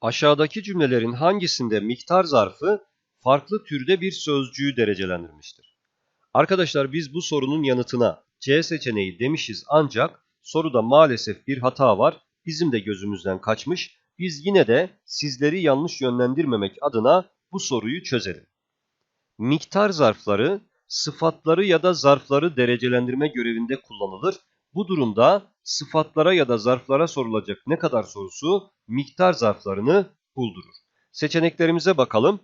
Aşağıdaki cümlelerin hangisinde miktar zarfı farklı türde bir sözcüğü derecelendirmiştir? Arkadaşlar biz bu sorunun yanıtına C seçeneği demişiz ancak soruda maalesef bir hata var. Bizim de gözümüzden kaçmış. Biz yine de sizleri yanlış yönlendirmemek adına bu soruyu çözelim. Miktar zarfları sıfatları ya da zarfları derecelendirme görevinde kullanılır. Bu durumda sıfatlara ya da zarflara sorulacak ne kadar sorusu miktar zarflarını buldurur. Seçeneklerimize bakalım.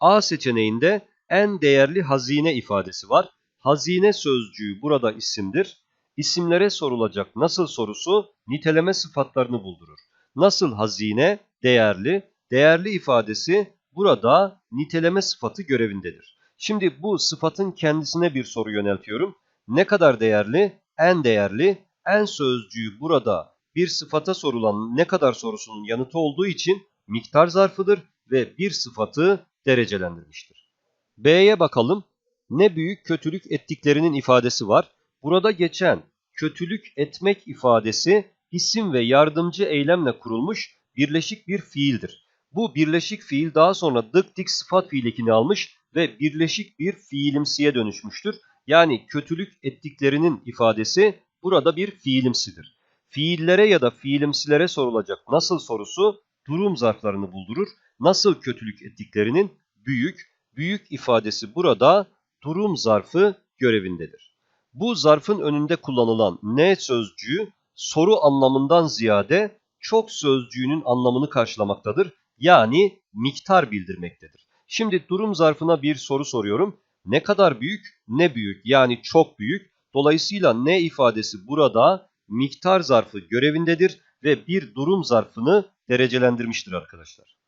A seçeneğinde en değerli hazine ifadesi var. Hazine sözcüğü burada isimdir. İsimlere sorulacak nasıl sorusu niteleme sıfatlarını buldurur. Nasıl hazine, değerli, değerli ifadesi burada niteleme sıfatı görevindedir. Şimdi bu sıfatın kendisine bir soru yöneltiyorum. Ne kadar değerli? En değerli. En sözcüğü burada bir sıfata sorulan ne kadar sorusunun yanıtı olduğu için miktar zarfıdır ve bir sıfatı derecelendirmiştir. B'ye bakalım. Ne büyük kötülük ettiklerinin ifadesi var. Burada geçen kötülük etmek ifadesi isim ve yardımcı eylemle kurulmuş birleşik bir fiildir. Bu birleşik fiil daha sonra dık dik sıfat fiil ekini almış ve birleşik bir fiilimsiye dönüşmüştür. Yani kötülük ettiklerinin ifadesi burada bir fiilimsidir. Fiillere ya da fiilimsilere sorulacak nasıl sorusu durum zarflarını buldurur. Nasıl kötülük ettiklerinin büyük, büyük ifadesi burada durum zarfı görevindedir. Bu zarfın önünde kullanılan ne sözcüğü soru anlamından ziyade çok sözcüğünün anlamını karşılamaktadır. Yani miktar bildirmektedir. Şimdi durum zarfına bir soru soruyorum. Ne kadar büyük? Ne büyük yani çok büyük. Dolayısıyla ne ifadesi burada miktar zarfı görevindedir ve bir durum zarfını derecelendirmiştir arkadaşlar.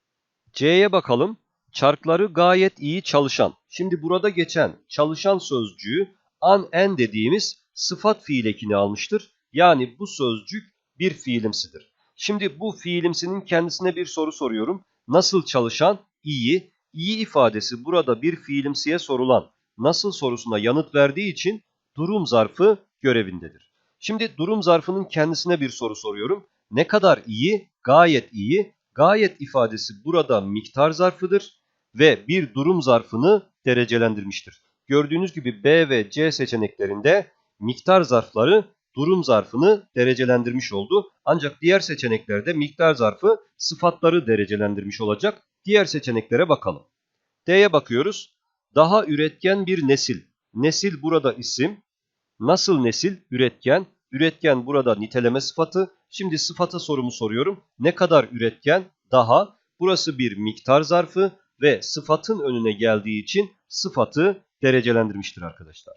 C'ye bakalım. Çarkları gayet iyi çalışan. Şimdi burada geçen çalışan sözcüğü an en dediğimiz sıfat fiil ekini almıştır. Yani bu sözcük bir fiilimsidir. Şimdi bu fiilimsinin kendisine bir soru soruyorum. Nasıl çalışan? İyi. İyi ifadesi burada bir fiilimsiye sorulan nasıl sorusuna yanıt verdiği için durum zarfı görevindedir. Şimdi durum zarfının kendisine bir soru soruyorum. Ne kadar iyi? Gayet iyi. Gayet ifadesi burada miktar zarfıdır ve bir durum zarfını derecelendirmiştir. Gördüğünüz gibi B ve C seçeneklerinde miktar zarfları durum zarfını derecelendirmiş oldu. Ancak diğer seçeneklerde miktar zarfı sıfatları derecelendirmiş olacak. Diğer seçeneklere bakalım. D'ye bakıyoruz. Daha üretken bir nesil. Nesil burada isim. Nasıl nesil? Üretken. Üretken burada niteleme sıfatı. Şimdi sıfata sorumu soruyorum. Ne kadar üretken? Daha. Burası bir miktar zarfı ve sıfatın önüne geldiği için sıfatı derecelendirmiştir arkadaşlar.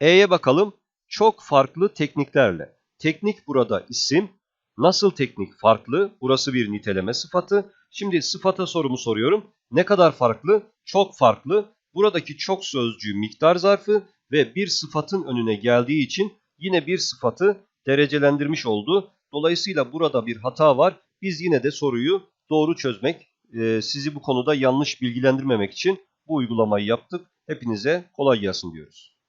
E'ye bakalım. Çok farklı tekniklerle. Teknik burada isim. Nasıl teknik farklı? Burası bir niteleme sıfatı. Şimdi sıfata sorumu soruyorum. Ne kadar farklı? Çok farklı. Buradaki çok sözcüğü miktar zarfı ve bir sıfatın önüne geldiği için yine bir sıfatı derecelendirmiş oldu. Dolayısıyla burada bir hata var. Biz yine de soruyu doğru çözmek, e, sizi bu konuda yanlış bilgilendirmemek için bu uygulamayı yaptık. Hepinize kolay gelsin diyoruz.